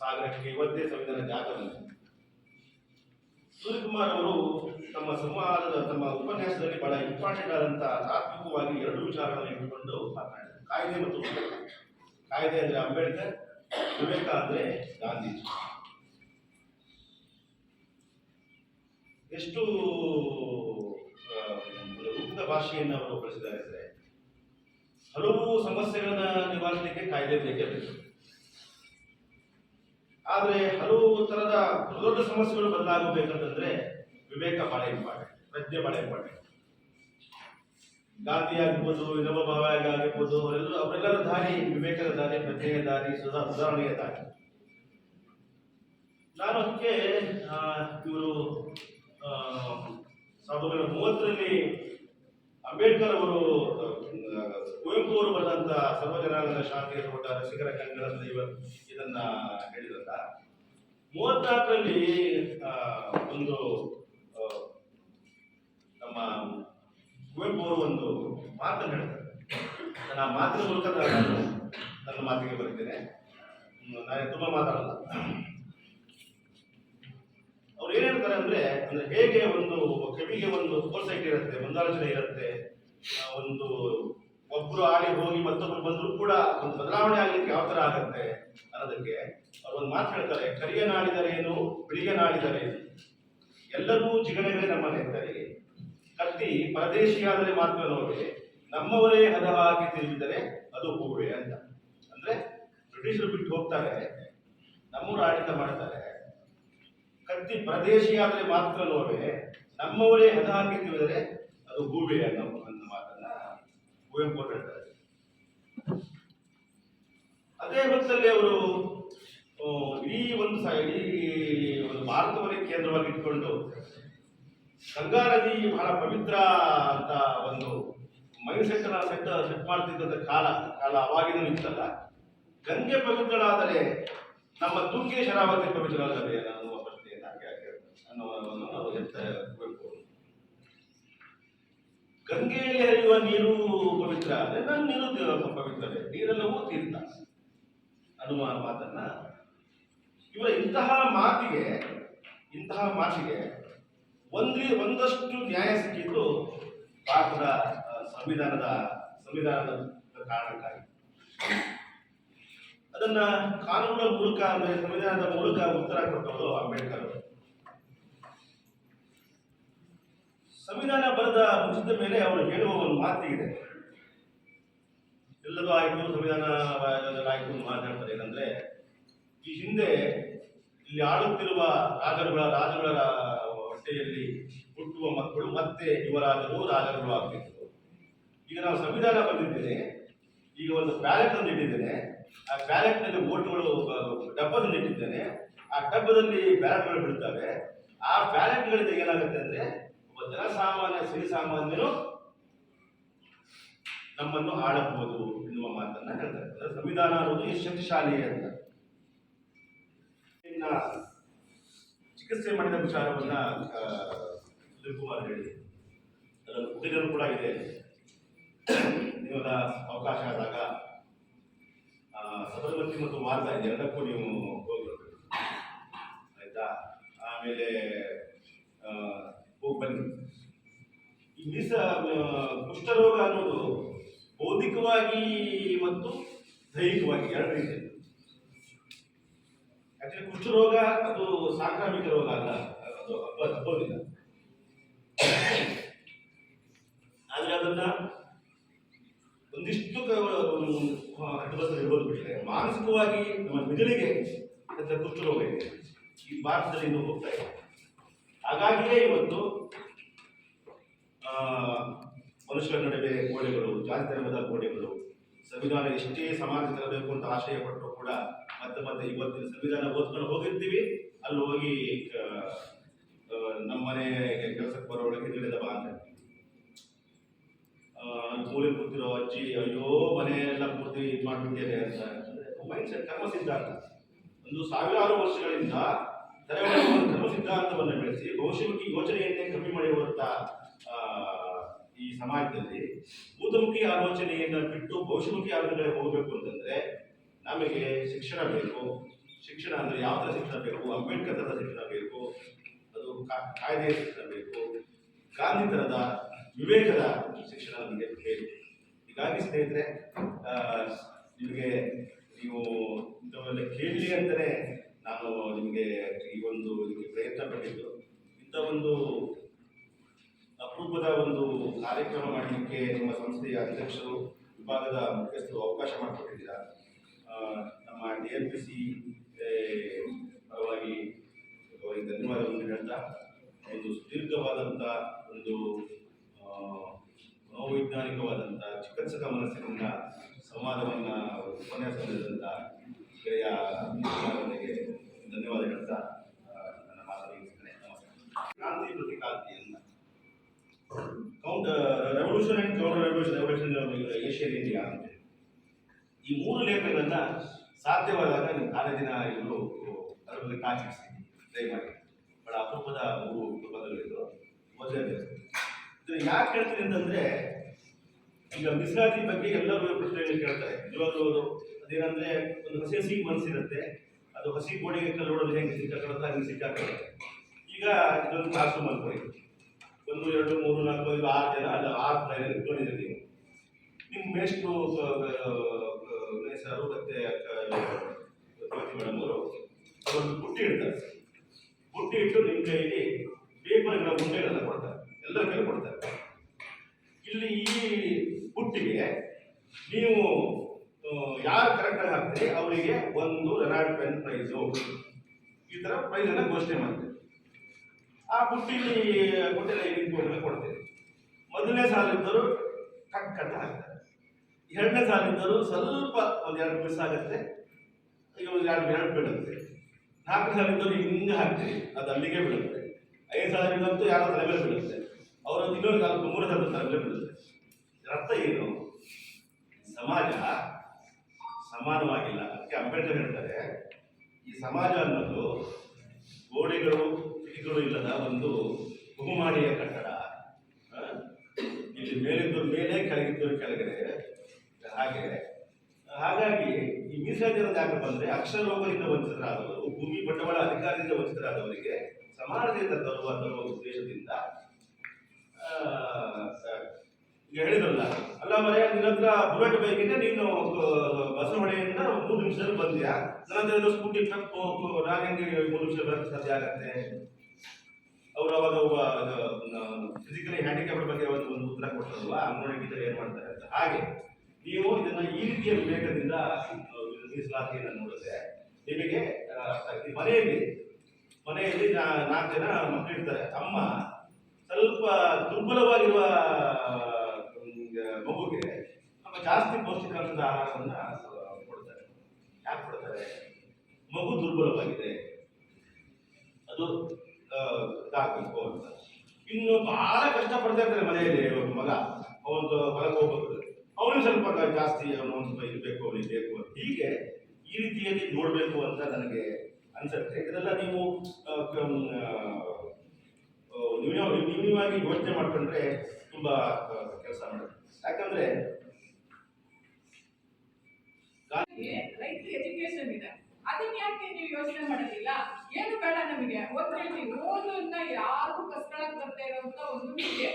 ಸಾಗರಕ್ಕೆ ಇವತ್ತೇ ಸಂವಿಧಾನ ಬಂದಿದೆ ಸೂರ್ಯಕುಮಾರ್ ಅವರು ತಮ್ಮ ಸಂವಾದದ ತಮ್ಮ ಉಪನ್ಯಾಸದಲ್ಲಿ ಬಹಳ ಇಂಪಾರ್ಟೆಂಟ್ ಆದಂಥ ತಾತ್ವಿಕವಾಗಿ ಎರಡು ವಿಚಾರಗಳನ್ನು ಇಟ್ಟುಕೊಂಡು ಮಾತನಾಡಿದರು. ಕಾಯ್ದೆ ಮತ್ತು ಕಾಯ್ದೆ ಅಂದ್ರೆ ಅಂಬೇಡ್ಕರ್, ವಿವೇಕ ಅಂದ್ರೆ ಗಾಂಧೀಜಿ. ಎಷ್ಟು ಉಕ್ತ ಭಾಷೆಯನ್ನು ಅವರು ಬಳಸಿದ್ದಾರೆ ಅಂದ್ರೆ ಹಲವು ಸಮಸ್ಯೆಗಳನ್ನ ನಿವಾರಿಸಲಿಕ್ಕೆ ಕಾಯ್ದೆ ಬೇಕೇ ಬೇಕು. ಆದ್ರೆ ಹಲವು ಥರದ ದೊಡ್ಡ ಸಮಸ್ಯೆಗಳು ಬದಲಾಗಬೇಕಂತಂದ್ರೆ ವಿವೇಕ ಬಹಳ ಇಂಪಾರ್ಟೆಂಟ್ ಪ್ರಜ್ಞೆ ಬಹಳ ಇಂಪಾರ್ಟೆಂಟ್ ಗಾಂಧಿ ಆಗಿರ್ಬೋದು, ವಿನೋಬ ಭಾವೆ ಆಗಿರ್ಬೋದು ಅವರೆಲ್ಲರೂ ಅವರೆಲ್ಲರ ದಾರಿ ವಿವೇಕದ ದಾರಿ, ಪ್ರಜ್ಞೆಯ ದಾರಿ ಸುಧಾ ಸುಧಾರಣೆಯ ದಾರಿ. ನಾನು ಅದಕ್ಕೆ ಇವರು ಸಾವಿರದ ಒಂಬೈನೂರ ಮೂವತ್ತರಲ್ಲಿ ಅಂಬೇಡ್ಕರ್ ಅವರು ಕುವೆಂಪು ಅವರು ಬರೆದಂತ ಸರ್ವಜನಾಂಗದ ಶಾಂತಿಯ ತೋಟ ರಸಿಕರ ಕಂಗಳಲ್ಲಿ ಇದನ್ನ ಹೇಳಿದಂತ. ಮೂವತ್ನಾಲ್ಕರಲ್ಲಿ ಒಂದು ನಮ್ಮ ಕುವೆಂಪು ಅವರು ಒಂದು ಮಾತನ್ನು ಹೇಳ್ತಾರೆ. ನನ್ನ ಮಾತಿನ ಮೂಲಕ ನಾನು ನನ್ನ ಮಾತಿಗೆ ಬರ್ತೇನೆ ನಾನು ತುಂಬಾ ಮಾತಾಡಲ್ಲ. ಅವ್ರು ಏನ್ ಹೇಳ್ತಾರೆ ಅಂದ್ರೆ ಅಂದ್ರೆ ಹೇಗೆ ಒಂದು ಕವಿಗೆ ಒಂದು ಫೋರ್ಸೈಟ್ ಇರುತ್ತೆ, ಮುಂದಾಲೋಚನೆ ಇರುತ್ತೆ ಒಂದು ಒಬ್ರು ಆಡಿ ಹೋಗಿ ಮತ್ತೊಬ್ರು ಬಂದ್ರು ಕೂಡ ಒಂದು ಬದಲಾವಣೆ ಆಗ್ಲಿಕ್ಕೆ ಯಾವ ತರ ಆಗತ್ತೆ ಅನ್ನೋದಕ್ಕೆ ಅವ್ರು ಒಂದು ಮಾತು ಹೇಳ್ತಾರೆ, ಕರಿಯ ನಾಡಿದರೇನು ಬಿಳಿಯ ನಾಡಿದರೇನು ಎಲ್ಲರೂ ಜಿಗಣೆಗಳೇ ನಮ್ಮ ನೆತ್ತರಿಗೆ ಕತ್ತಿ ಪರದೇಶಿಯಾದರೆ ಮಾತ್ರ ನೋಡಿ ನಮ್ಮವರೇ ಹದ ತಿರುಗಿದರೆ ಅದು ಹೂವೆ ಅಂತ. ಅಂದ್ರೆ ಬ್ರಿಟಿಷರು ಬಿಟ್ಟು ಹೋಗ್ತಾರೆ ನಮ್ಮವರು ಆಡಳಿತ ಮಾಡ್ತಾರೆ. ಕತ್ತಿ ಪ್ರದೇಶಿಯಾದರೆ ಮಾತ್ರ ನೋವೆ ನಮ್ಮವರೇ ಹದ ಹಾಕಿ ತಿಳಿದರೆ ಅದು ಹೂವೆ ಅನ್ನೋ ಕುವೆಂಪು ಅವರು ಹೇಳ್ತಾರೆ ಅದೇ ಹೊತ್ತಲ್ಲಿ ಅವರು ಇಡೀ ಒಂದು ಇಡೀ ಒಂದು ಭಾರತವನ್ನೇ ಕೇಂದ್ರವಾಗಿ ಇಟ್ಕೊಂಡು ಗಂಗಾ ನದಿ ಬಹಳ ಪವಿತ್ರ ಅಂತ ಒಂದು ಮೈಂಡ್ ಸೆಟ್ ಸೆಟ್ ಸೆಟ್ ಕಾಲ ಕಾಲ ಅವಾಗಿನೂ ಇತ್ತಲ್ಲ. ಗಂಗೆ ಪವಿತ್ರಳಾದರೆ ನಮ್ಮ ತುಂಗೆ ಶರಾವತಿ ಪವಿತ್ರಳಾದರೆ ಅನ್ನುವ ಪ್ರಶ್ನೆಯನ್ನು ಕೇಳ್ತಾರೆ ಅನ್ನೋವನ್ನು ಅವರು ಹೇಳ್ತಾರೆ ಕುವೆಂಪು ಅವರು. ಗಂಗೆಯಲ್ಲಿ ಹರಿಯುವ ನೀರು ಪವಿತ್ರ ಆದರೆ ನನ್ನ ನೀರು ಪವಿತ್ರವೇ ನೀರೆಲ್ಲವೂ ತೀರ್ಥ ಅನ್ನುವ ಮಾತನ್ನ. ಇವರ ಇಂತಹ ಮಾತಿಗೆ ಇಂತಹ ಮಾತಿಗೆ ಒಂದ್ರಿ, ಒಂದಷ್ಟು ನ್ಯಾಯ ಸಿಕ್ಕಿದ್ದು ಭಾರತದ ಸಂವಿಧಾನದ ಸಂವಿಧಾನದ ಕಾರಣಕ್ಕಾಗಿ. ಅದನ್ನ ಕಾನೂನಿನ ಮೂಲಕ ಅಂದ್ರೆ ಸಂವಿಧಾನದ ಮೂಲಕ ಉತ್ತರ ಕೊಟ್ಟವರು ಅಂಬೇಡ್ಕರ್ ಅವರು ಸಂವಿಧಾನ ಬರೆದ ಮುಗಿದ ಮೇಲೆ ಅವರು ಹೇಳುವ ಒಂದು ಮಾತಿದೆ. ಎಲ್ಲದೂ ಆಯಿತು, ಸಂವಿಧಾನ ಆಯಿತು ಮಾತಾಡ್ತಾರೆ. ಏನಂದ್ರೆ, ಈ ಹಿಂದೆ ಇಲ್ಲಿ ಆಳುತ್ತಿರುವ ರಾಜರುಗಳ ರಾಜರುಗಳ ಹೊಟ್ಟೆಯಲ್ಲಿ ಹುಟ್ಟುವ ಮಕ್ಕಳು ಮತ್ತೆ ಯುವರಾಜರು, ರಾಜರುಗಳು ಆಗ್ತಿತ್ತು ಈಗ ನಾವು ಸಂವಿಧಾನ ಬಂದಿದ್ದೇನೆ ಈಗ ಒಂದು ಬ್ಯಾಲೆಟ್ ಅನ್ನು ಇಟ್ಟಿದ್ದೇನೆ. ಆ ಬ್ಯಾಲೆಟ್ನಲ್ಲಿ ಓಟುಗಳು ಡಬ್ಬದಲ್ಲಿ ತಂದು ಇಟ್ಟಿದ್ದೇನೆ. ಆ ಡಬ್ಬದಲ್ಲಿ ಬ್ಯಾಲೆಟ್ಗಳು ಬಿಡ್ತವೆ ಆ ಬ್ಯಾಲೆಟ್ಗಳಿಂದ ಏನಾಗುತ್ತೆ ಅಂದ್ರೆ ಜನಸಾಮಾನ್ಯ ಶ್ರೀಸಾಮಾನ್ಯರು ನಮ್ಮನ್ನು ಆಳಬಹುದು ಎನ್ನುವ ಮಾತನ್ನ ಹೇಳ್ತಾರೆ. ಸಂವಿಧಾನ ಅನ್ನೋದು ಎಷ್ಟು ಶಕ್ತಿಶಾಲಿ ಅಂತ. ಇನ್ನ ಚಿಕಿತ್ಸೆ ಮಾಡಿದ ವಿಚಾರವನ್ನ ಕುಮಾರ್ ಹೇಳಿ ಅದನ್ನು ಪುಸ್ತಕಗಳು ಕೂಡ ಇದೆ. ನಿಮಗ ಅವಕಾಶ ಆದಾಗ ಸಬರಮತಿ ಮತ್ತು ಮಾರ್ಗ ಎರಡಕ್ಕೂ ನೀವು ಹೋಗ್ಬೇಕು ಆಯ್ತಾ? ಆಮೇಲೆ ಆ, ಹೋಗಿ ಬನ್ನಿ ಈ ಮೀಸ ಕುಷ್ಠರೋಗ ಅನ್ನೋದು ಬೌದ್ಧಿಕವಾಗಿ ಮತ್ತು ದೈಹಿಕವಾಗಿ ಎರಡು ರೀತಿ ಆಕ್ಚುಲಿ ಕುಷ್ಠರೋಗ ಅದು ಸಾಂಕ್ರಾಮಿಕ ರೋಗ ಅಲ್ಲ, ಅದು ಹಬ್ಬ ಹಬ್ಬೋದಿಲ್ಲ ಆದ್ರೆ ಅದನ್ನ ಒಂದಿಷ್ಟು ಹಟ್ಟಬಸ್ಸಲ್ಲಿ ಇರ್ಬೋದು ಬಿಟ್ಟರೆ ಮಾನಸಿಕವಾಗಿ ನಮ್ಮ ಮಿದುಳಿಗೆ ಕುಷ್ಠರೋಗ ಇದೆ? ಈ ಭಾರತದಲ್ಲಿ ಇನ್ನೂ ಹೋಗ್ತಾ ಇದೆ ಹಾಗಾಗಿಯೇ ಇವತ್ತು ಮನುಷ್ಯರ ನಡುವೆ ಗೋಡೆಗಳು ಜಾತಿ ಧರ್ಮದ ಗೋಡೆಗಳು ಸಂವಿಧಾನ ಎಷ್ಟೇ ಸಮಾಜ ತರಬೇಕು ಅಂತ ಆಶಯ ಪಟ್ಟರು ಕೂಡ ಮತ್ತೆ ಮತ್ತೆ ಇವತ್ತಿನ ಸಂವಿಧಾನ ಓದ್ಕೊಂಡು ಹೋಗಿರ್ತೀವಿ. ಅಲ್ಲಿ ಹೋಗಿ ಆ, ಆ, ನಮ್ಮ ಮನೆ ಕೆಲಸಕ್ಕೆ ಬರೋಳಗೆ ನಡೆದ ಬಾ ಅಂತ ಮೂಲೆ ಕೂತಿರೋ ಅಜ್ಜಿ ಅಯ್ಯೋ ಮನೆ ಎಲ್ಲ ಪೂರ್ತಿ ಇದು ಮಾಡ್ಬಿಟ್ಟಿದೆ ಅಂತ. ಮೈಂಡ್ ಸೆಟ್ ಕರ್ಮ ಸಿದ್ಧಾಂತ. ಒಂದು ಸಾವಿರಾರು ವರ್ಷಗಳಿಂದ ಕರ್ಮ ಸಿದ್ಧಾಂತವನ್ನು ಬೆಳೆಸಿ ಬಹುಶಃ ಯೋಚನೆಯನ್ನೇ ಕಮ್ಮಿ ಮಾಡಿ ಆ, ಈ ಸಮಾಜದಲ್ಲಿ ಭೂತಮುಖಿ ಆಲೋಚನೆಯನ್ನು ಬಿಟ್ಟು ಭವಿಷ್ಯಮುಖಿ ಆಲೋಚನೆ ಹೋಗಬೇಕು ಅಂತಂದ್ರೆ ನಮಗೆ ಶಿಕ್ಷಣ ಬೇಕು. ಶಿಕ್ಷಣ ಅಂದ್ರೆ ಯಾವ ಥರ ಶಿಕ್ಷಣ ಬೇಕು? ಅಂಬೇಡ್ಕರ್ ಥರದ ಶಿಕ್ಷಣ ಬೇಕು, ಅದು ಕಾಯ್ದೆಯ ಶಿಕ್ಷಣ ಬೇಕು ಗಾಂಧಿ ಥರದ ವಿವೇಕದ ಶಿಕ್ಷಣ ನಮಗೆ ಬೇಕು. ಹೀಗಾಗಿ ಸ್ನೇಹಿತರೆ ನಿಮಗೆ ನೀವು ಇಂಥವೆಲ್ಲ ಕೇಳಲಿ ಅಂತಲೇ ನಾನು ನಿಮಗೆ ಈ ಒಂದು ಇದಕ್ಕೆ ಪ್ರಯತ್ನ ಪಟ್ಟಿದ್ದು ಇಂಥ ಒಂದು ಅಪರೂಪದ ಒಂದು ಕಾರ್ಯಕ್ರಮ ಮಾಡಲಿಕ್ಕೆ ನಿಮ್ಮ ಸಂಸ್ಥೆಯ ಅಧ್ಯಕ್ಷರು ವಿಭಾಗದ ಮುಖ್ಯಸ್ಥರು ಅವಕಾಶ ಮಾಡಿಕೊಟ್ಟಿದ್ದೀರಾ? ನಮ್ಮ ಡಿ ಎನ್ ಪಿ ಸಿ ಪರವಾಗಿ ಅವರಿಗೆ ಧನ್ಯವಾದಗಳನ್ನು ಹೇಳ್ತಾ ಒಂದು ಸುದೀರ್ಘವಾದಂಥ ಒಂದು ಮನೋವೈಜ್ಞಾನಿಕವಾದಂಥ ಚಿಕಿತ್ಸಕ ಮನಸ್ಸಿನಿಂದ ಸಂವಾದವನ್ನು ಉಪನ್ಯಾಸ ನೀಡಿದಂಥ ಧನ್ಯವಾದ ಹೇಳ್ತಾ ಆ, ನನ್ನ ಮಾತನ್ನು ಮುಗಿಸ್ತೇನೆ ನಮಸ್ಕಾರ ಕ್ರಾಂತಿ ಪ್ರತಿಕಾಂತಿ ಅಂತ counter revolution and counter revolution revolution Asian India ಅಂತ ಈ ಮೂರು ಲೇಖನಗಳನ್ನ ಸಾಧ್ಯವಾದಾಗ ನಿಮ್ಮ ಕಾಲೇಜಿನ ಇವರು ಅದರಲ್ಲಿ ಟ್ರೈ ಮಾಡಿ. ಬಹಳ ಅಪರೂಪದ ಮೂರು ಪದಗಳಿದ್ದು ಮೊದಲನೇ ಯಾಕೆ ಹೇಳ್ತೀನಿ ಅಂತಂದ್ರೆ, ಈಗ ಮೀಸಲಾತಿ ಬಗ್ಗೆ ಎಲ್ಲರೂ ಪ್ರಶ್ನೆಗಳು ಕೇಳ್ತಾರೆ. ಇವತ್ತು ಅವರು ಅದೇನಂದ್ರೆ ಒಂದು ಹಸಿ ಹಸಿ ಮನಸ್ಸಿರುತ್ತೆ. ಅದು ಹಸಿ ಗೋಡೆಗೆ ಕಲ್ಲು ಹೊಡೆದು ಹೆಂಗೆ ಸಿಕ್ಕಾಕೊಳ್ಳುತ್ತೆ, ಹಂಗೆ ಸಿಕ್ಕಾಕೊಳ್ಳುತ್ತೆ. ಈಗ ಇದೊಂದು ಕ್ಲಾಸ್ ರೂಮ್ ಅನ್ಕೊಳ್ಳಿ ಒಂದು, ಎರಡು, ಮೂರು, ನಾಲ್ಕು, ಐದು, ಆರು ಜನ ಅಲ್ಲ, ಆರು ಲೈನ್ ಇಟ್ಕೊಂಡಿದ್ದೀರಿ ನೀವು ನಿಮ್ಮ ಮೇಷ್ಟು ಸರು ಮತ್ತೆ ಮೇಡಮ್ ಅವರು ಅವರು ಬುಟ್ಟಿ ಇಡ್ತಾರೆ. ಬುಟ್ಟಿ ಇಟ್ಟು ನಿಮ್ಮ ಕೈಯಲ್ಲಿ ಪೇಪರ್ಗಳ ಗುಂಡೆಗಳೆಲ್ಲ ಕೊಡ್ತಾರೆ. ಎಲ್ಲರ ಕೈ ಕೊಡ್ತಾರೆ. ಇಲ್ಲಿ ಈ ಬುಟ್ಟಿಗೆ ನೀವು ಯಾರು ಕರೆಕ್ಟಾಗಿ ಹಾಕ್ತೀರಿ? ಅವರಿಗೆ ಒಂದು ರೆನಾಲ್ಡ್ ಪೆನ್ ಪ್ರೈಸು. ಈ ಥರ ಪ್ರೈಸನ್ನು ಘೋಷಣೆ ಮಾಡ್ತೀವಿ ಆ ಬುಟ್ಟಿಲಿ ಪುಟ್ಟಿನ ಇಟ್ಕೊಂಡು ಕೊಡ್ತೇವೆ ಮೊದಲನೇ ಸಾಲಿದ್ದರು ಟಕ್ ಹಾಕ್ತಾರೆ ಎರಡನೇ ಸಾಲಿದ್ದರು ಸ್ವಲ್ಪ ಒಂದು ಎರಡು ಮಿಸ್ ಆಗುತ್ತೆ. ಇವಾಗ ಎರಡು ಎರಡು ಬೀಳುತ್ತೆ. ನಾಲ್ಕು ಸಾಲಿದ್ದರು ಹಿಂಗೆ ಹಾಕ್ತೀವಿ, ಅದು ಅಲ್ಲಿಗೆ ಬೀಳುತ್ತೆ. ಐದು ಸಾಲಿಗಂತೂ ಯಾರೋ ತಲೆ ಮೇಲೆ ಬೀಳುತ್ತೆ. ಅವರು ಇನ್ನೊಂದು ನಾಲ್ಕು ಮೂರು ಸಾಲ ತಲೆ ಮೇಲೆ ಬೀಳುತ್ತೆ. ಅರ್ಥ ಏನು? ಸಮಾಜ ಸಮಾನವಾಗಿಲ್ಲ. ಅದಕ್ಕೆ ಅಂಬೇಡ್ಕರ್ ಹೇಳ್ತಾರೆ, ಈ ಸಮಾಜ ಅನ್ನೋದು ಗೋಡೆಗಳು ಕಿಟಕಿಗಳು ಇಲ್ಲದ ಒಂದು ಬಹುಮಾಡಿಯ ಕಟ್ಟಡ? ಇಲ್ಲಿ ಮೇಲಿದ್ದವ್ರ ಮೇಲೆ, ಕೆಳಗಿದ್ದು ಕೆಳಗಡೆ. ಹಾಗೆ, ಹಾಗಾಗಿ ಈ ಮೀಸಲಾತಿ ಯಾಕೆ ಬಂದ್ರೆ ಅಂದ್ರೆ ಅಕ್ಷರಲೋಕದಿಂದ ವಂಚಿತರಾದವರು, ಭೂಮಿ ಬಂಡವಾಳ ಅಧಿಕಾರದಿಂದ ವಂಚಿತರಾದವರಿಗೆ ಸಮಾನದಿಂದ ತರುವ ತರುವ ಉದ್ದೇಶದಿಂದ ಹೇಳಿದ್ರಲ್ಲ. ಅಲ್ಲ ಮರೆಯ ನಿನ್ನ ಹತ್ರ ಬುಲೆಟ್ ಬೈಕಿಂದ ನೀನು ಬಸ್ ಬಸವಣೆಯಿಂದ ಮೂರು ನಿಮಿಷದಲ್ಲಿ ಬಂದ್ಯಾ? ಇರೋ ಸ್ಕೂಟಿ ಟ್ರಕ್ ನಾನು ಹೆಂಗೆ ಮೂರು ನಿಮಿಷ ಬರಕ್ಕೆ ಸಾಧ್ಯ ಆಗತ್ತೆ? ಅವರು ಅವಾಗ ಒಬ್ಬ ಫಿಸಿಕಲಿ ಹ್ಯಾಂಡಿಕ್ಯಾಪ್ ಬಗ್ಗೆ ಒಂದು ಒಂದು ಉತ್ತರ ಕೊಡ್ತಾರಲ್ಲ ಅಂಗನವಾಡಿ ಟೀಚರ್ ಏನ್ ಮಾಡ್ತಾರೆ ಅಂತ. ಹಾಗೆ, ನೀವು ಇದನ್ನ ಈ ರೀತಿಯ ವಿವೇಕದಿಂದ ಮೀಸಲಾತಿಯನ್ನು ನೋಡಿದ್ರೆ ನಿಮಗೆ ಮನೆಯಲ್ಲಿ ಮನೆಯಲ್ಲಿ ನಾಲ್ಕು ಜನ ಮಕ್ಕಳಿರ್ತಾರೆ. ಅಮ್ಮ ಸ್ವಲ್ಪ ದುರ್ಬಲವಾಗಿರುವ ಮಗುಗೆ ಸ್ವಲ್ಪ ಜಾಸ್ತಿ ಪೌಷ್ಟಿಕಾಂಶದ ಆಹಾರವನ್ನ ಕೊಡ್ತಾರೆ. ಯಾಕೆ ಕೊಡ್ತಾರೆ? ಮಗು ದುರ್ಬಲವಾಗಿದೆ. ಅದು ಇದಾಗಬೇಕು ಅಂತ. ಇನ್ನು ಬಹಳ ಕಷ್ಟಪಡ್ತಾ ಇರ್ತಾರೆ ಮನೆಯಲ್ಲಿ ಇವಾಗ ಮಗ. ಅವನು ಹೊರಗೆ ಹೋಗ್ಬೇಕು ಅವನಿಗೆ ಸ್ವಲ್ಪ ಜಾಸ್ತಿ ಅವನು ಸ್ವಲ್ಪ ಇರಬೇಕು ಅವನಿಗೆ ಬೇಕು ಹೀಗೆ ಈ ರೀತಿಯಲ್ಲಿ ನೋಡಬೇಕು ಅಂತ ನನಗೆ ಅನ್ಸುತ್ತೆ. ಇದೆಲ್ಲ ನೀವು ಆ, ನ್ಯೂನವಾಗಿ ಯೋಚನೆ ಮಾಡ್ಕೊಂಡ್ರೆ ತುಂಬಾ ಕೆಲಸ ಮಾಡುತ್ತೆ. ಯಾಕಂದ್ರೆ ಎಜುಕೇಶನ್ ಇದೆ. ಅದನ್ನ ಯಾಕೆ ನೀವು ಯೋಚನೆ ಮಾಡೋದಿಲ್ಲ ಏನು ಬೇಡ ನಮಗೆ. ಹೇಳ್ತೀವಿ ಓದನ್ನ ಯಾರಿಗೂ ಕಸ್ಕೊಳಕ್ ಬರ್ತಾ ಇರೋಂತ ಒಂದು ಇದೆ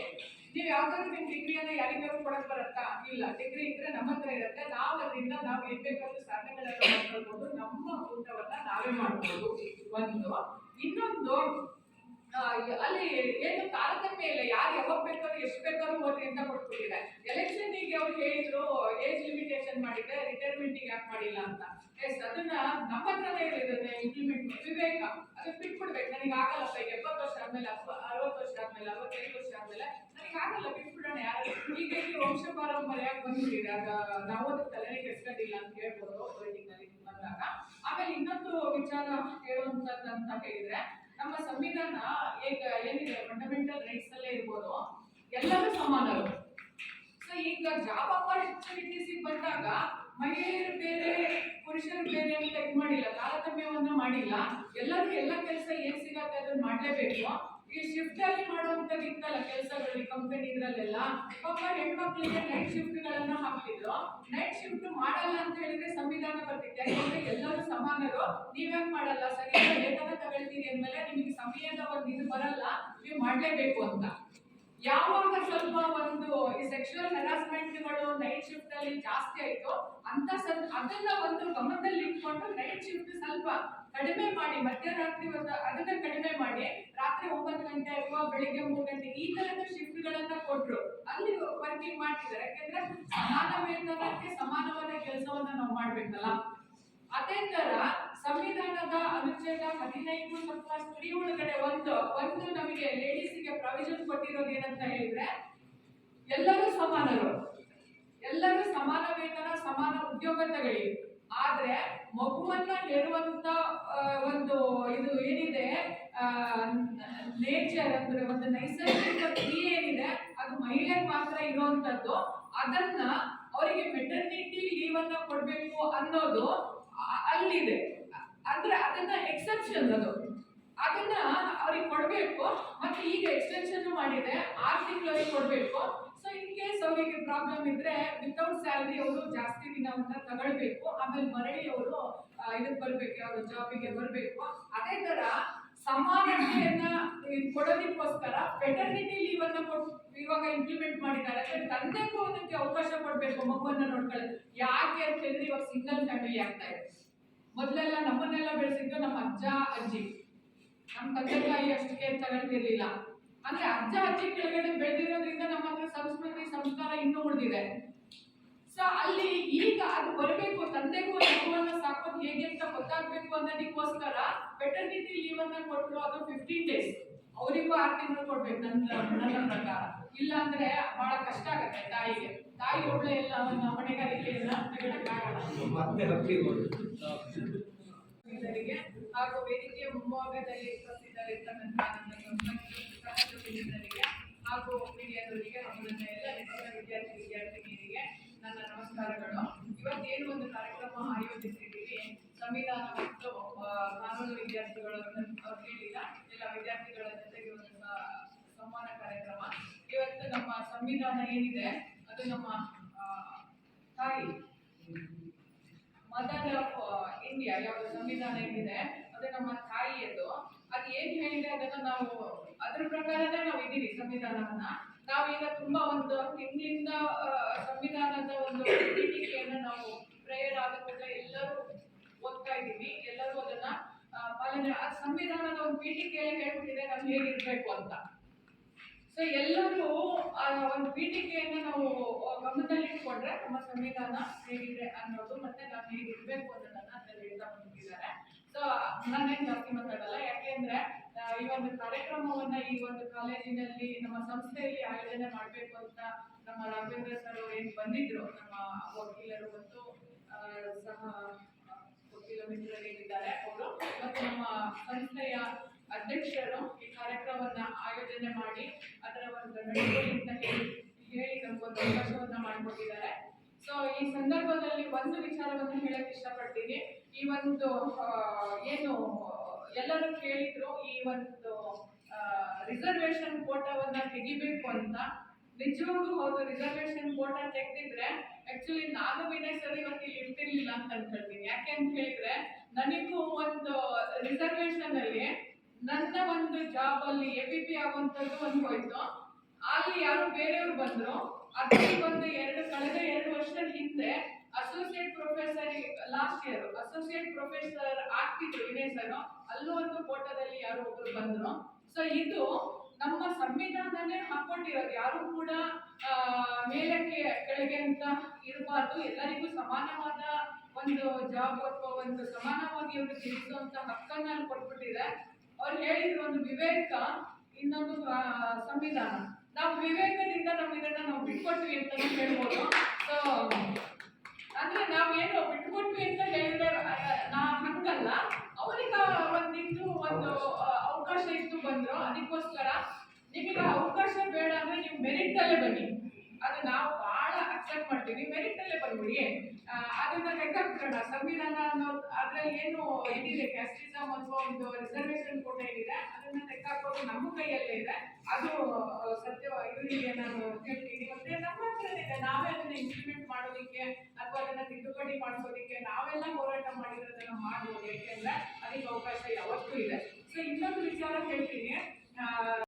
ನೀವು ಯಾವ್ದಾದ್ರು ನಿಮ್ ಡಿಗ್ರಿಯನ್ನ ಯಾರಿಗಾದ್ರು ಕೊಡಕ್ ಬರತ್ತಾ? ಇಲ್ಲ ಡಿಗ್ರಿ ಇದ್ರೆ ನಮ್ಮ ಹತ್ರ ಇರುತ್ತೆ. ನಾವು ಅದರಿಂದ ನಾವು ಏನ್ ಸಾಧನೆಗಳನ್ನ ಮಾಡ್ಕೊಳ್ಬಹುದು ನಮ್ಮ ಊಟವನ್ನ ನಾವೇ ಮಾಡ್ಬೋದು ಒಂದು. ಇನ್ನೊಂದು ಅಲ್ಲಿ ಏನು ತಾರತಮ್ಯ ಇಲ್ಲ. ಯಾರು ಯಾವಾಗ ಬೇಕಾದ್ರೂ, ಎಷ್ಟು ಬೇಕಾದ್ರೂ ಓದಿ ಅಂತ ಕೊಟ್ಬಿಟ್ಟಿದ್ದಾರೆ ಎಲೆಕ್ಷನ್ ಈಗ ಅವ್ರು ಹೇಳಿದ್ರು ಏಜ್ ಲಿಮಿಟೇಷನ್ ಮಾಡಿದ್ರೆ ರಿಟೈರ್ಮೆಂಟ್ ಯಾಕೆ ಮಾಡಿಲ್ಲ ಅಂತ. ಎಸ್ ಅದನ್ನ ನಮ್ಮ ಹತ್ರನೇ ಹೇಳಿದ್ರೆ ಇಂಪ್ಲಿಮೆಂಟ್ ವಿವೇಕ ಅದನ್ನ ಬಿಟ್ಬಿಡ್ಬೇಕು. ನನಗೆ ಆಗಲ್ಲಪ್ಪ ಈಗ ಎಪ್ಪತ್ತು ವರ್ಷ ಆದ್ಮೇಲೆ ಅರವತ್ತು ವರ್ಷ ಆದ್ಮೇಲೆ, ಅರವತ್ತೈದು ವರ್ಷ ಆದ್ಮೇಲೆ, ನನಗೆ ಆಗಲ್ಲ. ಬಿಟ್ಬಿಡೋಣ ಯಾರು. ಈಗ ಈ ವಂಶ ಪಾರಂಪರ್ಯವಾಗಿ ಬಂದ್ಬಿಟ್ಟಿದೆ. ಅದ ನಾವು ಅದಕ್ಕೆ ತಲೆನೇ ಕೆಡ್ಸ್ಕೊಂಡಿಲ್ಲ ಅಂತ ಹೇಳ್ಬೋದು ಬಂದಾಗ. ಆಮೇಲೆ ಇನ್ನೊಂದು ವಿಚಾರ ಹೇಳುವಂತದ್ದು ಅಂತ ಹೇಳಿದ್ರೆ ನಮ್ಮ ಸಂವಿಧಾನ ಏನಿದೆ ಫಂಡಮೆಂಟಲ್ ರೈಟ್ಸ್ ಅಲ್ಲೇ ಇರ್ಬೋದು. ಎಲ್ಲರೂ ಸಮಾನರು ಸೊ ಈಗ ಜಾಬ್ ಅಪರ್ಚುನಿಟೀಸ್ ಬಂದಾಗ ಮಹಿಳೆಯರು ಬೇರೆ ಪುರುಷರು ಬೇರೆ ಅಂತ ಇದು ಮಾಡಿಲ್ಲ, ತಾರತಮ್ಯವನ್ನ ಮಾಡಿಲ್ಲ. ಎಲ್ಲರೂ ಎಲ್ಲ ಕೆಲಸ ಏನ್ ಸಿಗತ್ತೆ ಅದನ್ನ ಮಾಡಲೇಬೇಕು. ಈ ಶಿಫ್ಟ್ ಅಲ್ಲಿ ಮಾಡುವಂತದ್ದು ಇತ್ತಲ್ಲ ಕೆಲಸಗಳಲ್ಲಿ ಕಂಪನಿಗಳಲ್ಲೆಲ್ಲ ಪಾಪ ಹೆಣ್ಮಕ್ಳಿಗೆ ನೈಟ್ ಶಿಫ್ಟ್ ಗಳನ್ನ ಹಾಕ್ತಿದ್ರು ನೈಟ್ ಶಿಫ್ಟ್ ಮಾಡಲ್ಲ ಅಂತ ಹೇಳಿದ್ರೆ ಸಂವಿಧಾನ ಬರ್ತಿತ್ತು ಯಾಕಂದ್ರೆ ಎಲ್ಲರೂ ಸಮಾನರು. ನೀವ್ಯಾಕ್ ಮಾಡಲ್ಲ? ಸರಿಯಾದ ವೇತನ ತಗೊಳ್ತೀರಿ ಅಂದ್ಮೇಲೆ ನಿಮಗೆ ಸಮಯದ ಒಂದು ಇದು ಬರಲ್ಲ. ನೀವು ಮಾಡ್ಲೇಬೇಕು ಅಂತ. ಯಾವಾಗ ಸ್ವಲ್ಪ ಒಂದು ಈ ಸೆಕ್ಷುವಲ್ ಹೆರಾಸ್ಮೆಂಟ್ಗಳು ನೈಟ್ ಶಿಫ್ಟ್ ಅಲ್ಲಿ ಜಾಸ್ತಿ ಆಯ್ತು, ಅಂತ ಅದನ್ನ ಒಂದು ಗಮನದಲ್ಲಿ ಇಟ್ಕೊಂಡು ನೈಟ್ ಶಿಫ್ಟ್ ಸ್ವಲ್ಪ ಕಡಿಮೆ ಮಾಡಿ, ಮಧ್ಯರಾತ್ರಿ ಒಂದು ಅದನ್ನ ಕಡಿಮೆ ಮಾಡಿ, ರಾತ್ರಿ ಒಂಬತ್ತು ಗಂಟೆ ಅಥವಾ ಬೆಳಿಗ್ಗೆ ಮೂರು ಗಂಟೆ ಈ ತರದ ಶಿಫ್ಟ್ ಗಳನ್ನ ಕೊಟ್ರು. ವರ್ಕಿಂಗ್ ಮಾಡ್ತಿದ್ದಾರೆ? ಯಾಕೆಂದ್ರೆ ಸಮಾನ ವೇತನಕ್ಕೆ ಸಮಾನವಾದ ಕೆಲಸವನ್ನ ನಾವು ಮಾಡ್ಬೇಕಲ್ಲ. ಅದೇ ತರ ಸಂವಿಧಾನದ ಅನುಚ್ಛೇದ ಹದಿನೈದು ಸ್ತ್ರೀ ಒಳಗಡೆ ಒಂದು ಒಂದು ನಮಗೆ ಲೇಡೀಸ್ಗೆ ಪ್ರಾವಿಷನ್ ಕೊಟ್ಟಿರೋದು ಏನಂತ ಹೇಳಿದ್ರೆ ಎಲ್ಲರೂ ಸಮಾನರು. ಎಲ್ಲರೂ ಸಮಾನ ವೇತನ, ಸಮಾನ ಉದ್ಯೋಗ ತಗೊಳ್ಳಿ. ಆದ್ರೆ ಮಗುವನ್ನ ಹೇಳುವಂತ ಒಂದು ಇದು ಏನಿದೆ ನೇಚರ್ ಅಂದ್ರೆ ಒಂದು ನೈಸರ್ಗಿಕ ಅದು ಮಾತ್ರ ಇರುವಂತದ್ದು. ಅದನ್ನ ಅವರಿಗೆ ಮೆಟರ್ನಿಟಿ ಲೀವ್ ಅನ್ನ ಕೊಡ್ಬೇಕು ಅನ್ನೋದು ಅಲ್ಲಿದೆ. ಅಂದ್ರೆ ಅದನ್ನ ಎಕ್ಸೆಪ್ಷನ್ ಅದು. ಅದನ್ನ ಅವ್ರಿಗೆ ಕೊಡ್ಬೇಕು. ಮತ್ತೆ ಈಗ ಎಕ್ಸ್ಟೆನ್ಷನ್ ಮಾಡಿದೆ ಆರು ತಿಂಗಳಿಗೆ ಕೊಡ್ಬೇಕು. ಸೊ ಇನ್ ಕೇಸ್ ಅವರಿಗೆ ಪ್ರಾಬ್ಲಮ್ ಇದ್ರೆ ವಿತೌಟ್ ಸ್ಯಾಲರಿ ಅವರು ಜಾಸ್ತಿ ದಿನ ಅಂತ ತಗೊಳ್ಬೇಕು. ಆಮೇಲೆ ಮರಳಿ ಅವರು ಇದಕ್ಕೆ ಬರ್ಬೇಕು, ಯಾವ್ದು ಜಾಬಿಗೆ ಬರ್ಬೇಕು. ಅದೇ ತರ ಸಮಾನತೆಯನ್ನ ಕೊಡೋದಕ್ಕೋಸ್ಕರ ಪೆಟರ್ನಿಟಿ ಲೀವ್ ಅನ್ನ ಇವಾಗ ಇಂಪ್ಲಿಮೆಂಟ್ ಮಾಡಿದ್ದಾರೆ. ತಂದೆಗೂ ಅದಕ್ಕೆ ಅವಕಾಶ ಕೊಡ್ಬೇಕು, ಮಗುವನ್ನ ನೋಡ್ಕೊಳ್ಳೋದು ಯಾಕೆ ಅಂತ ಹೇಳಿದ್ರೆ ಇವಾಗ ಸಿಂಗಲ್ ಫ್ಯಾಮಿಲಿ ಆಗ್ತಾ ಇದೆ. ಮೊದಲೆಲ್ಲ ನಮ್ಮನ್ನೆಲ್ಲ ಬೆಳೆಸಿದ್ದು ನಮ್ಮ ಅಜ್ಜ, ಅಜ್ಜಿ. ನಮ್ಮ ತಂದೆ ತಾಯಿ ಅಷ್ಟು ಕೇರ್ ತಗೊಳ್ತಿರ್ಲಿಲ್ಲ ಅಂದ್ರೆ ಅಜ್ಜ, ಅಜ್ಜಿ ಕೆಳಗಡೆ ಬೆಳೆದಿರೋದ್ರಿಂದ ನಮ್ಮ ಹತ್ರ ಸಂಸ್ಕೃತಿ, ಸಂಸ್ಕಾರ ಇನ್ನೂ ಉಳಿದಿದೆ. ಸೊ ಅಲ್ಲಿ ಈಗ ಅದು ಬರಬೇಕು, ತಂದೆಗೂ ಮಗುವನ್ನ ಸಾಕೋದು ಹೇಗೆ ಅಂತ ಗೊತ್ತಾಗ್ಬೇಕು ಅನ್ನೋದಕ್ಕೋಸ್ಕರ ಪೆಟರ್ನಿಟಿ ಲೀವ್ ಅನ್ನ ಕೊಟ್ಟರು ಅದು ಫಿಫ್ಟೀನ್ ಡೇಸ್ ಅವರಿಗೂ ಆರು ತಿಂಗಳು ಕೊಡ್ಬೇಕು ನನ್ನ ನನ್ನ ಪ್ರಕಾರ. ಇಲ್ಲ ಅಂದ್ರೆ ಬಹಳ ಕಷ್ಟ ಆಗುತ್ತೆ ತಾಯಿಗೆ. ತಾಯಿ ಒಳ್ಳೆ ಎಲ್ಲ ಅವನ ಹೊಣೆಗಾರಿಕೆಯನ್ನ ಜನರಿಗೆ ಹಾಗೂ ವೇದಿಕೆಯ ಮುಂಭಾಗದಲ್ಲಿ ಉಪಸ್ಥಿತರಿರ್ತಕ್ಕಂಥ ನನ್ನ ಹಾಗೂ ಮೀಡಿಯಾದವರಿಗೆ ಹಾಗೂ ನನ್ನ ಎಲ್ಲ ನೆಚ್ಚಿನ ವಿದ್ಯಾರ್ಥಿ ವಿದ್ಯಾರ್ಥಿನಿಯರಿಗೆ ನನ್ನ ನಮಸ್ಕಾರಗಳು. ಇವತ್ತೇನು ಒಂದು ಕಾರ್ಯಕ್ರಮ ಆಯೋಜಿಸಿದ್ದೀವಿ? ಸಂವಿಧಾನ ಮತ್ತು ಆ, ಕಾನೂನು ವಿದ್ಯಾರ್ಥಿಗಳನ್ನು ಅವ್ರು ಕೇಳಿಲ್ಲ ಎಲ್ಲ ವಿದ್ಯಾರ್ಥಿಗಳ ಜೊತೆಗೆ ಒಂದು ಸ- ಸಂವಾದ ಕಾರ್ಯಕ್ರಮ ಇವತ್ತು ನಮ್ಮ ಸಂವಿಧಾನ ಏನಿದೆ, ಅದು ನಮ್ಮ ತಾಯಿ ಮದರ್ ಆಫ್ ಇಂಡಿಯಾ ಯಾವ್ದು ಸಂವಿಧಾನ ಏನಿದೆ, ಅದು ನಮ್ಮ ತಾಯಿಯದು ಅದು ಏನ್ ಹೇಳಿದೆ ಅದನ್ನ ನಾವು, ಅದ್ರ ಪ್ರಕಾರನೇ ನಾವು ಇದೀವಿ ಸಂವಿಧಾನವನ್ನ. ನಾವೀಗ ತುಂಬಾ ಒಂದು ತಿಂಗಳಿಂದ ಸಂವಿಧಾನದ ಒಂದು ಪೀಠಿಕೆಯನ್ನ ನಾವು ಪ್ರೇಯರ್ ಆದ ಎಲ್ಲರೂ ಓದ್ತಾ ಇದ್ದೀವಿ. ಎಲ್ಲರೂ ಅದನ್ನ ಪಾಲನೆ, ಆ ಸಂವಿಧಾನದ ಒಂದು ಪೀಠಿಕೆಯಲ್ಲಿ ಹೇಳ್ಬಿಟ್ಟಿದೆ ನಾವು ಹೇಗಿರ್ಬೇಕು ಅಂತ. ಸೊ ಎಲ್ಲರೂ ಒಂದು ಪೀಠಿಕೆಯನ್ನು ನಾವು ಗಮನದಲ್ಲಿ ಇಟ್ಕೊಂಡ್ರೆ ನಮ್ಮ ಸಂವಿಧಾನ ಹೇಗಿದೆ ಅನ್ನೋದು ಮತ್ತೆ ನಾವು ಹೇಗಿರ್ಬೇಕು ಅನ್ನೋದನ್ನ ಅದ್ರಲ್ಲಿ ಹೇಳ್ತಾ ಬಂದಿದ್ದಾರೆ. ಸೊ ನಾನೇನು ಜಾಸ್ತಿ ಮಾತಾಡಲ್ಲ, ಯಾಕೆಂದ್ರೆ ಈ ಒಂದು ಕಾರ್ಯಕ್ರಮವನ್ನ ಈ ಒಂದು ಕಾಲೇಜಿನಲ್ಲಿ ನಮ್ಮ ಸಂಸ್ಥೆಯಲ್ಲಿ ಆಯೋಜನೆ ಮಾಡಬೇಕು ಅಂತ ನಮ್ಮ ರಾಘವೇಂದ್ರ ಸರ್ ಅವರು ಏನ್ ಬಂದಿದ್ರು, ನಮ್ಮ ವಕೀಲರು ಮತ್ತು ಸಹ ವಕೀಲ ವಕೀಲ ಮಿತ್ರರೇನಿದ್ದಾರೆ ಅವರು, ಮತ್ತು ನಮ್ಮ ಸಂಸ್ಥೆಯ ಅಧ್ಯಕ್ಷರು ಈ ಕಾರ್ಯಕ್ರಮವನ್ನ ಆಯೋಜನೆ ಮಾಡಿ ಹೇಳಿ ಮಾಡಿಕೊಟ್ಟಿದ್ದಾರೆ ಸೊ ಈ ಸಂದರ್ಭದಲ್ಲಿ ಒಂದು ವಿಚಾರವನ್ನು ಹೇಳಕ್ ಇಷ್ಟಪಡ್ತೀನಿ. ಈ ಒಂದು ಏನು, ಎಲ್ಲರೂ ಕೇಳಿದ್ರು ಈ ಒಂದು ರಿಸರ್ವೇಶನ್ ಕೋಟಾವನ್ನ ತೆಗಿಬೇಕು ಅಂತ. ನಿಜವಾಗ್ಲೂ ಹೌದು ರಿಸರ್ವೇಶನ್ ಕೋಟಾ ತೆಗೆದಿದ್ರೆ ಆಕ್ಚುಲಿ ನಾನು ವಿನಯ್ ಸರ್ ಇವತ್ತು ಇಲ್ಲಿ ಇರ್ತಿರ್ಲಿಲ್ಲ ಅಂತ ಅನ್ಕೊಳ್ತೀನಿ. ಯಾಕೆ ಅಂತ ಹೇಳಿದ್ರೆ, ನನಗೂ ಒಂದು ರಿಸರ್ವೇಶನ್ ಅಲ್ಲಿ ನನ್ನ ಒಂದು ಜಾಬ್ ಅಲ್ಲಿ ಎ ಪಿ ಪಿ ಆಗುವಂತದ್ದು ಒಂದು ಹೋಯ್ತು. ಅಲ್ಲಿ ಯಾರು ಬೇರೆಯವರು ಬಂದ್ರು. ಅದಕ್ಕೆ ಒಂದು ಎರಡು ಕಳೆದ ಎರಡು ವರ್ಷದ ಹಿಂದೆ associate professor last year associate professor ಆಗ್ತಿದ್ರು Vinay sir ಅಲ್ಲೂ ಒಂದು ಫೋಟೋದಲ್ಲಿ ಯಾರು ಒಬ್ರು ಬಂದ್ರು. ಸೊ ಇದು ನಮ್ಮ ಸಂವಿಧಾನನೇ ಹಾಕೊಂಡಿರೋದು ಯಾರು ಕೂಡ ಮೇಲಕ್ಕೆ ಕೆಳಗೆ ಅಂತ ಇರಬಾರ್ದು. ಎಲ್ಲರಿಗೂ ಸಮಾನವಾದ ಒಂದು ಜಾಬ್ ಅಥವಾ ಒಂದು ಸಮಾನವಾಗಿ ಅವರು ತಿಳಿಸುವಂತ ಹಕ್ಕನ್ನ ಅಲ್ಲಿ ಕೊಟ್ಬಿಟ್ಟಿದೆ. ಅವ್ರು ಹೇಳಿದ್ರು ಒಂದು ವಿವೇಕ, ಇನ್ನೊಂದು ಸಂವಿಧಾನ. ನಾವು ವಿವೇಕದಿಂದ ನಾವು ಇದನ್ನ ನಾವು ಬಿಟ್ಕೊಟ್ವಿ ಅಂತ ಹೇಳ್ಬೋದು. ಸೊ ಅಂದ್ರೆ ನಾವೇನು ಬಿಟ್ಕೊಟ್ವಿ ಅಂತ ಹೇಳಿದ್ರೆ ನಾ ಹಂಗಲ್ಲ. ಅವರಿಗೆ ಒಂದಿತ್ತು ಒಂದು ಅವಕಾಶ ಇತ್ತು ಬಂದ್ರು. ಅದಕ್ಕೋಸ್ಕರ ನಿಮಗೆ ಅವಕಾಶ ಬೇಡ ಅಂದ್ರೆ ನೀವು ಮೆರಿಟ್ ಅಲ್ಲೇ ಬನ್ನಿ. ಅದು ನಾವು ಅಕ್ಸೆಪ್ಟ್ ಮಾಡ್ತೀವಿ ಮೆರಿಟ್ ಅಲ್ಲೇ ಬಂದ್ಬಿಡಿ. ಆ, ಅದನ್ನ ತೆಗೆದಾಕ್ಬಿಡೋಣ ಸಂವಿಧಾನ ಅನ್ನೋ ಅದ್ರಲ್ಲಿ ಏನು ಇದಿದೆ ಕ್ಯಾಸ್ಟಿಸಮ್ ಅಥವಾ ಒಂದು ರಿಸರ್ವೇಶನ್ ಕೋಟ ಏನಿದೆ ಅದನ್ನ ತೆಕ್ಕಾಕೋದು ನಮ್ಮ ಕೈಯಲ್ಲೇ ಇದೆ. ಅದು ಸತ್ಯ ಇವರಿಗೆ ನಾನು ಕೇಳ್ತೀನಿ ಮತ್ತೆ ನಮ್ಮ ಹತ್ರನೇ ಇದೆ ನಾವೇ ಅದನ್ನ ಇಂಪ್ಲಿಮೆಂಟ್ ಮಾಡೋದಕ್ಕೆ ಅಥವಾ ಅದನ್ನ ತಿದ್ದುಪಡಿ ಮಾಡಿಸೋದಕ್ಕೆ ನಾವೆಲ್ಲ ಹೋರಾಟ ಮಾಡಿರೋದನ್ನ ಮಾಡ್ಬೋದು ಯಾಕೆಂದ್ರೆ ಅದಕ್ಕೆ ಅವಕಾಶ ಯಾವತ್ತೂ ಇದೆ. ಸೊ ಇನ್ನೊಂದು ವಿಚಾರ ಹೇಳ್ತೀನಿ.